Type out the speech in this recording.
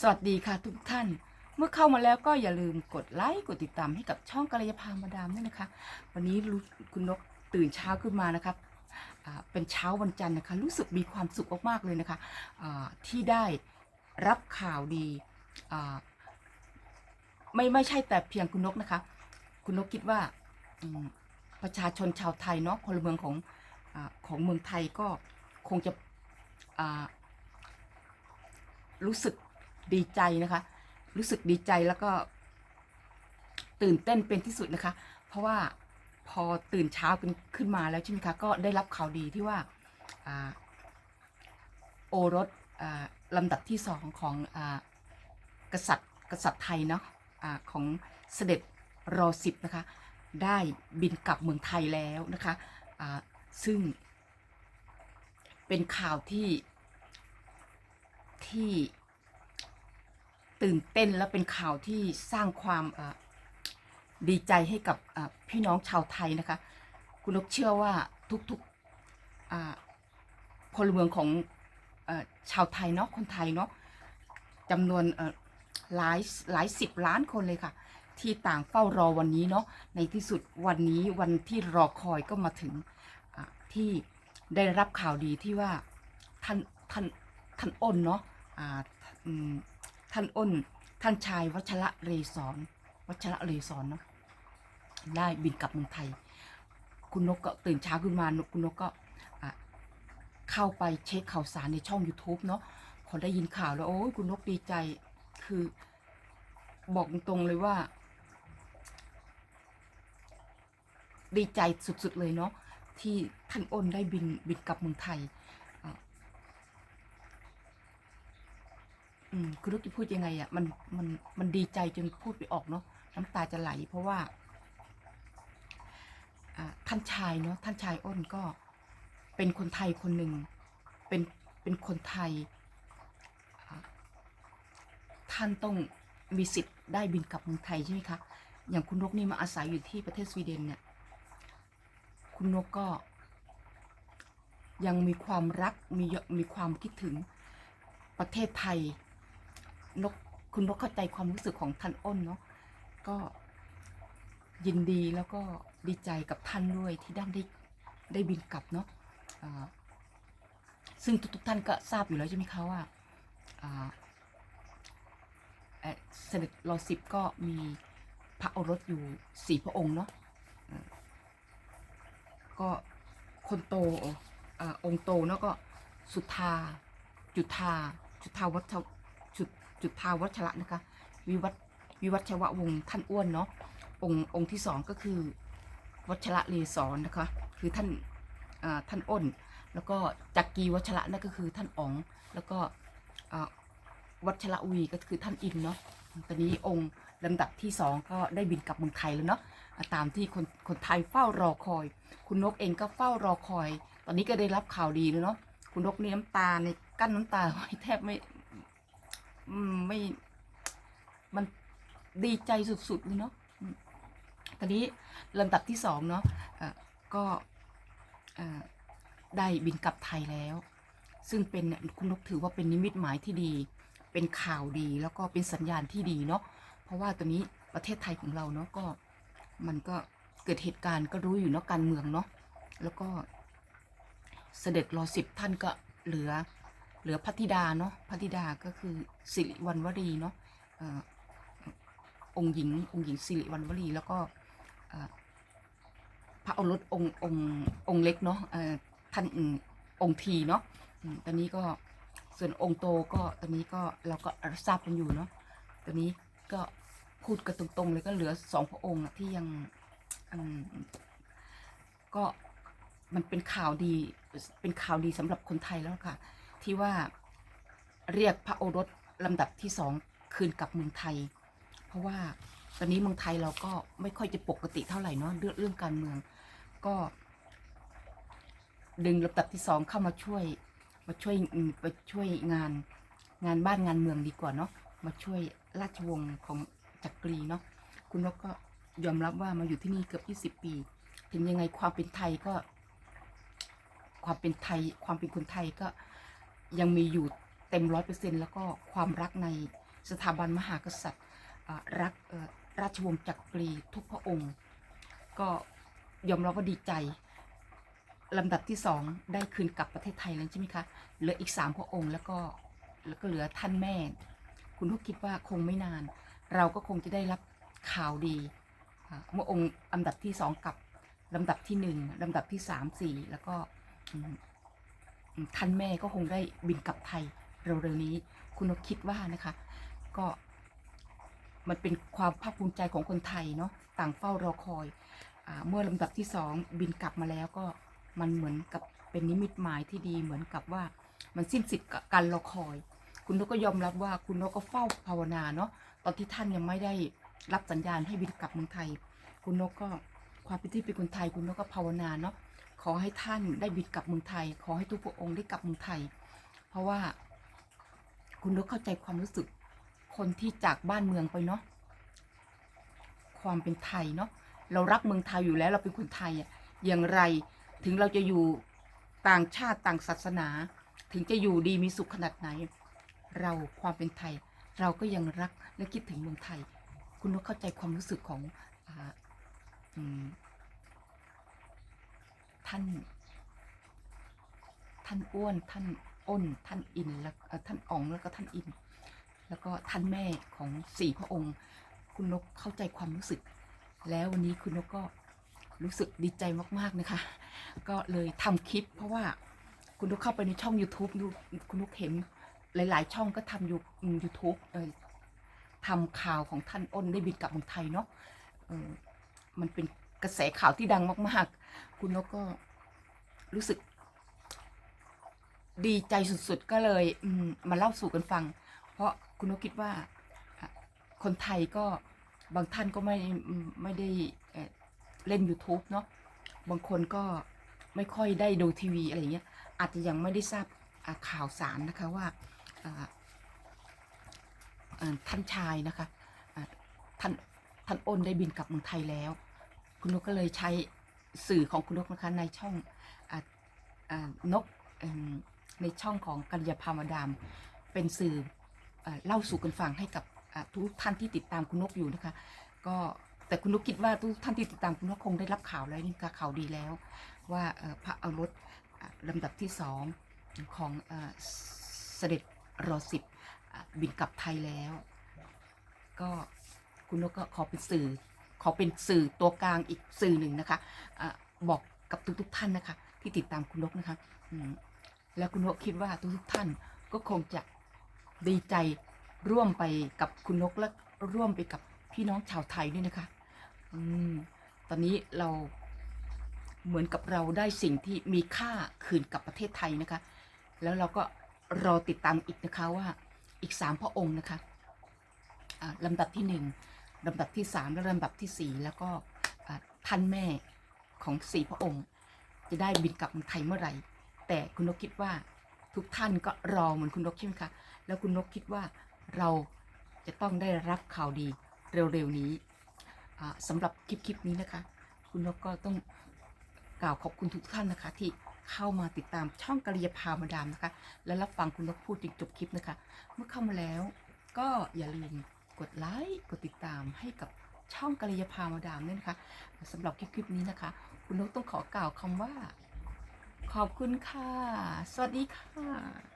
สวัสดีค่ะทุกท่าน เมื่อเข้ามาแล้วก็อย่าลืมกดไลค์กดติดตามให้กับช่องกัลยาพามาดามด้วยนะคะ วันนี้รู้คุณนกตื่นเช้าขึ้นมานะครับเป็นเช้าวันจันทร์นะคะ รู้สึกมีความสุขมากๆเลยนะคะที่ได้รับข่าวดีไม่ไม่ใช่แต่เพียงคุณนกนะคะ คุณนกคิดว่าประชาชนชาวไทยเนาะพลเมืองของอของเมืองไทยก็คงจะรู้สึก ดีใจนะคะ รู้สึกดีใจแล้วก็ตื่นเต้นเป็นที่สุดนะคะ เพราะว่าพอตื่นเช้าขึ้นขึ้นมาแล้วใช่ไหมคะ ก็ได้รับข่าวดีที่ว่าอโอรสอลำดับที่สองของอกษัตริย์กษัตริย์ไทยเนาะอาของเสด็จรอสิบนะคะ ได้บินกลับเมืองไทยแล้วนะคะอ่าซึ่งเป็นข่าวที่ที่ ตื่นเต้นและเป็นข่าวที่สร้างความดีใจให้กับพี่น้องชาวไทยนะคะ คุณนกเชื่อว่าทุกๆพลเมืองของอชาวไทยเนาะคนไทยเนาะจำนวนหลายหลายสิบล้านคนเลยค่ะ ที่ต่างเฝ้ารอวันนี้เนาะในที่สุดวันนี้วันที่รอคอยก็มาถึงที่ได้รับข่าวดีที่ว่าท่านท่านท่านอ้นเนาะอ่า ท่านอ้น ท่านชายวัชระเรศรวัชระเรศรเนาะได้บินกลับเมืองไทย คุณนกก็ตื่นเช้าขึ้นมาคุณนกก็เข้าไปเช็คข่าวสารในช่อง YouTube เนาะพอได้ยินข่าวแล้ว โอ้ยคุณนกดีใจคือบอกตรงเลยว่า ดีใจสุดๆเลยเนาะที่ท่านอ้นได้บินบินกลับเมืองไทย อืมคือรู้จะพูดยังไงอะมันมันมันดีใจจนพูดไปออกเนาะน้ำตาจะไหล เพราะว่าท่านชายเนาะท่านชายอ้นก็เป็นคนไทยคนหนึ่งเป็นเป็นคนไทย ท่านต้องมีสิทธิ์ได้บินกลับเมืองไทยใช่ไหมคะอย่างคุณนกนี่มาอาศัยอยู่ที่ประเทศสวีเดนเนี่ยคุณนกก็ ยังมีความรักมีมีความคิดถึงประเทศไทย นกคุณนกเข้าใจความรู้สึกของท่านอ้นเนาะก็ยินดีแล้วก็ดีใจกับท่านด้วยที่ได้ได้ได้บินกลับเนาะซึ่งทุกๆท่านก็ทราบอยู่แล้วใช่ไหมคะว่าเสด็จรอสิบก็มีพระโอรสอยู่สี่พระองค์เนาะก็คนโตอองค์โตเนาะก็สุธาจุธาจุธาวัช จุจุธาวัชระนะคะ วิวัฒวิวัชวะวงท่านอ้วนเนาะองค์องค์ที่สองก็คือวัชระเลศรนนะคะ คือท่านท่านอ้น แล้วก็จักรีวัชระนั่นก็คือท่านอ๋อง แล้วก็วัชระวีก็คือท่านอินเนาะตอนนี้องค์ลำดับที่สองก็ได้บินกลับเมืองไทยแล้วเนาะตามที่คนคนไทยเฝ้ารอคอย คุณนกเองก็เฝ้ารอคอย ตอนนี้ก็ได้รับข่าวดีแล้วเนาะคุณนกนี่น้ำตาในกั้นน้ำตาไว้แทบไม่ อืมไม่ มันดีใจสุดๆเลยเนาะตอนนี้ลำดับที่สองเนาะะก็ได้บินกลับไทยแล้ว ซึ่งเป็นคุณนกถือว่าเป็นนิมิตหมายที่ดี เป็นข่าวดีแล้วก็เป็นสัญญาณที่ดีเนาะเพราะว่าตอนนี้ประเทศไทยของเราเนาะก็มันก็เกิดเหตุการณ์ก็รู้อยู่เนาะการเมืองเนาะแล้วก็เสด็จรอสิบท่านก็เหลือ เหลือพัทิดาเนาะพัทิดาก็คือสิริวัณวรีเนาะองค์หญิงองค์หญิงสิริวัณวรีแล้วก็พระอรสองค์องค์องค์เล็กเนาะท่านองค์ทีเนาะตอนนี้ก็ส่วนองค์โตก็ตอนนี้ก็เราก็ทราบกันอยู่เนาะตอนนี้ก็พูดกันตรงๆเลยก็เหลือสองพระองค์ที่ยังก็มันเป็นข่าวดีเป็นข่าวดีสำหรับคนไทยแล้วค่ะ ที่ว่าเรียกพระโอรสลำดับที่สองคืนกลับเมืองไทย เพราะว่าตอนนี้เมืองไทยเราก็ไม่ค่อยจะปกติเท่าไหร่เนาะเรื่องเรื่องการเมืองก็ ดึงลำดับที่สองเข้ามาช่วย มาช่วยมไปช่วยงานงานบ้านงานเมืองดีกว่าเนาะมาช่วยราชวงศ์ของจักรีเนาะคุณนกก็ยอมรับว่ามาอยู่ที่นี่เกือบยี่สิบปี ถึงยังไงความเป็นไทยก็ ความเป็นไทย ความเป็นคนไทยก็ ยังมีอยู่เต็มร้อยเปอร์เซ็นต์แล้วก็ความรักในสถาบันมหากษัตริย์รักราชวงศ์จักรีทุกพระองค์ ก็ยอมรับว่าดีใจลำดับที่สองได้คืนกลับประเทศไทยแล้วใช่ไหมคะ เหลืออีกสามพระองค์แล้วก็แล้วก็เหลือท่านแม่ คุณทุกคิดว่าคงไม่นาน เราก็คงจะได้รับข่าวดีเมื่อองค์ลำดับที่สองกลับลำดับที่หนึ่งลำดับที่สามสี่แล้วก็ ท่านแม่ก็คงได้บินกลับไทยเร็วๆนี้ คุณนกคิดว่านะคะ ก็มันเป็นความภาคภูมิใจของคนไทยเนาะต่างเฝ้ารอคอยอเมื่อลำดับที่สองบินกลับมาแล้วก็มันเหมือนกับเป็นนิมิตหมายที่ดีเหมือนกับว่ามันสิ้นสิทธิ์การรอคอย คุณนกก็ยอมรับว่าคุณนกก็เฝ้าภาวนาเนาะตอนที่ท่านยังไม่ได้รับสัญญาณให้บินกลับเมืองไทย คุณนกก็ความเป็นที่เป็นคนไทย คุณนกก็ภาวนาเนาะ อให้ท่านได้บินกลับเมืองไทย ขอให้ทุกพระองค์ได้กลับเมืองไทย เพราะว่าคุณนกเข้าใจความรู้สึก คนที่จากบ้านเมืองไปเนาะความเป็นไทยเนาะเรารักเมืองไทยอยู่แล้วเราเป็นคนไทยอะอย่างไรถึงเราจะอยู่ต่างชาติต่างศาสนา ถึงจะอยู่ดีมีสุขขนาดไหน เราความเป็นไทย เราก็ยังรักและคิดถึงเมืองไทย คุณนกเข้าใจความรู้สึกของอาอืม ท่าน ท่านอ้วน ท่านอ้น ท่านอิน แล้วท่านอ๋อง แล้วก็ท่านอิน แล้วก็ท่านแม่ของสี่พระองค์ คุณนกเข้าใจความรู้สึก แล้ววันนี้คุณนกก็รู้สึกดีใจมากๆนะคะ ก็เลยทำคลิป เพราะว่าคุณนกเข้าไปในช่อง YouTube ดูคุณนกเห็นหลาย ๆ ช่องก็ทำยูยูทูบทำข่าวของท่านอ้นได้บินกลับเมืองไทยเนาะมันเป็น ระแสข่าวที่ดังมาก ๆ คุณนกก็รู้สึก ดีใจสุด ๆ ก็เลยมมาเล่าสู่กันฟัง เพราะคุณนกคิดว่าคนไทยก็บางท่านก็ไม่ไม่ได้เล่น YouTube เนาะบางคนก็ไม่ค่อยได้ดูทีวีอะไรเงี้ย อาจจะยังไม่ได้ทราบข่าวสารนะคะว่าท่านชายนะคะท่านท่านอ้นได้บินกลับเมืองไทยแล้ว คุณนกก็เลยใช้สื่อของคุณนกนะคะในช่องออนกในช่องของกัญญาพามาดาม เป็นสื่อเอ่อเล่าสู่กันฟังให้กับทุกท่านที่ติดตามคุณนกอยู่นะคะ ก็แต่คุณนกคิดว่าทุกท่านที่ติดตามคุณนกคงได้รับข่าวแล้วนี่ก็ข่าวดีแล้ว ว่าพระเอารถลำดับที่สองของเอ่อเสด็จรอสิบบินกลับไทยแล้ว ก็คุณนกก็ขอเป็นสื่อ ขอเป็นสื่อตัวกลางอีกสื่อหนึ่งนะคะอะบอกกับทุกๆท่านนะคะ ที่ติดตามคุณนกนะคะแล้วคุณนกคิดว่าทุกๆท่านก็คงจะดีใจร่วมไปกับคุณนกและร่วมไปกับพี่น้องชาวไทยด้วยนะคะอืมตอนนี้เราเหมือนกับเราได้สิ่งที่มีค่าคืนกับประเทศไทยนะคะ แล้วเราก็รอติดตามอีกนะคะว่าอีกสามพระองค์นะคะอ่าลำดับที่หนึ่ง ลำดับที่สามและลำดับที่สี่แล้วก็ท่านแม่ของสี่พระองค์ จะได้บินกลับไทยเมื่อไหร่ แต่คุณนกคิดว่าทุกท่านก็รอเหมือนคุณนกใช่ไหมคะแล้วคุณนกคิดว่าเราจะต้องได้รับข่าวดีเร็วๆนี้อ่าสำหรับคลิปคลิปนี้นะคะ คุณนกก็ต้องกล่าวขอบคุณทุกท่านนะคะ ที่เข้ามาติดตามช่องกริยาพามาดามนะคะ และรับฟังคุณนกพูดจนจบคลิปนะคะ เมื่อเข้ามาแล้วก็อย่าลืม กดไลค์กดติดตามให้กับช่องกัลยาพามาดามด้วยนะคะสำหรับคลิปคลิปนี้นะคะ คุณนกต้องขอกล่าวคำว่า ขอบคุณค่ะ สวัสดีค่ะ